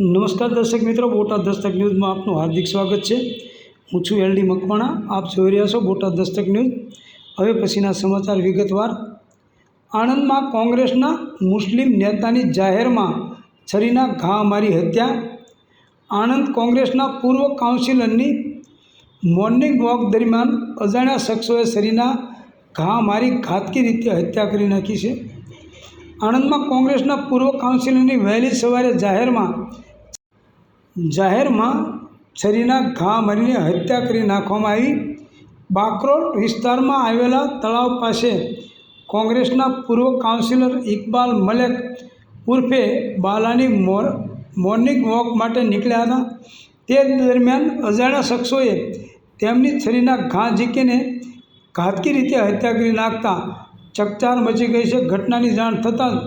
નમસ્કાર દર્શક મિત્રો, બોટાદ દસ્તક ન્યૂઝમાં આપનું હાર્દિક સ્વાગત છે. હું છું એલડી મકવાણા, આપ જોઈ રહ્યા છો બોટાદ દસ્તક ન્યૂઝ. હવે પછીના સમાચાર વિગતવાર. આણંદમાં કોંગ્રેસના મુસ્લિમ નેતાની જાહેરમાં છરીના ઘા મારી હત્યા. આણંદ કોંગ્રેસના પૂર્વ કાઉન્સિલરની મોર્નિંગ વોક દરમિયાન અજાણ્યા શખ્સોએ છરીના ઘા મારી ઘાતકી રીતે હત્યા કરી નાખી છે. આણંદમાં કોંગ્રેસના પૂર્વ કાઉન્સિલરની વહેલી સવારે જાહેરમાં જાહેરમાં છરીના ઘા મારીને હત્યા કરી નાખવામાં આવી. બાકરોલ વિસ્તારમાં આવેલા તળાવ પાસે કોંગ્રેસના પૂર્વ કાઉન્સિલર ઇકબાલ મલેક ઉર્ફે બાલાની મોર, મોર્નિંગ વોક માટે નીકળ્યા હતા. તે દરમિયાન અજાણ્યા શખ્સોએ તેમની છરીના ઘા ઝીકીને ઘાતકી રીતે હત્યા કરી નાખતા ચકચાર મચી ગઈ છે. ઘટનાની જાણ થતાં જ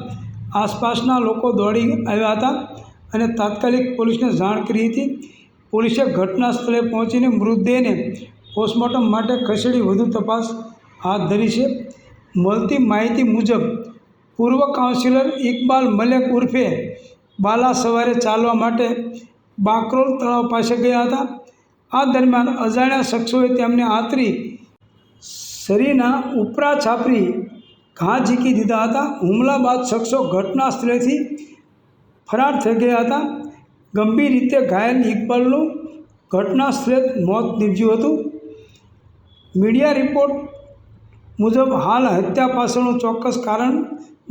આસપાસના લોકો દોડી આવ્યા હતા. અને તાત્કાલિક પોલીસને જાણ કરી હતી. પોલીસે ઘટના સ્થળે પહોંચીને મૃતદેહને પોસ્ટમોર્ટમ માટે ખસેડી વધુ તપાસ હાથ ધરી છે. મળતી માહિતી મુજબ, પૂર્વ કાઉન્સિલર ઇકબાલ મલેક ઉર્ફે બાલા સવારે ચાલવા માટે બાકરોલ તળાવ પાસે ગયા હતા. આ દરમિયાન અજાણ્યા શખ્સોએ તેમને આતરી શરીરના ઉપરા છાપરી ઘા ઝીકી દીધા હતા. હુમલા બાદ શખ્સો ઘટના સ્થળેથી ફરાર થઈ ગયા હતા. ગંભીર રીતે ઘાયલ ઇકબાલનું ઘટના સ્થળે મોત નીપજ્યું હતું. મીડિયા રિપોર્ટ મુજબ હાલ હત્યા પાછળનું ચોક્કસ કારણ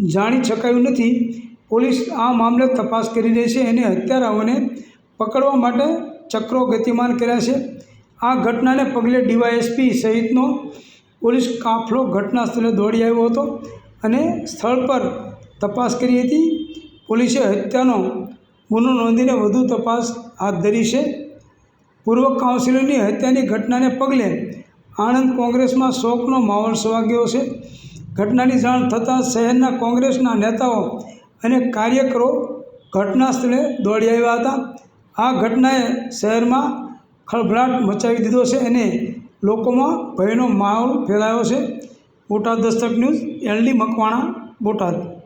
જાણી શકાયું નથી. પોલીસ આ મામલે તપાસ કરી રહી છે. અને હત્યારાઓને પકડવા માટે ચક્રો ગતિમાન કર્યા છે. આ ઘટનાને પગલે ડીવાયએસપી સહિતનો પોલીસ કાફલો ઘટના સ્થળે દોડી આવ્યો હતો અને સ્થળ પર તપાસ કરી હતી. પોલીસે હત્યાનો ગુનો નોંધીને વધુ તપાસ હાથ ધરી છે. પૂર્વ કાઉન્સિલરની હત્યાની ઘટનાને પગલે આણંદ કોંગ્રેસમાં શોકનો માહોલ સવાગ્યો છે. ઘટનાની જાણ થતાં શહેરના કોંગ્રેસના નેતાઓ અને કાર્યકરો ઘટના સ્થળે દોડી આવ્યા હતા. આ ઘટનાએ શહેરમાં ખળભળાટ મચાવી દીધો છે અને લોકોમાં ભયનો માહોલ ફેલાયો છે. Botad Dastak news LD Makwana, Botad.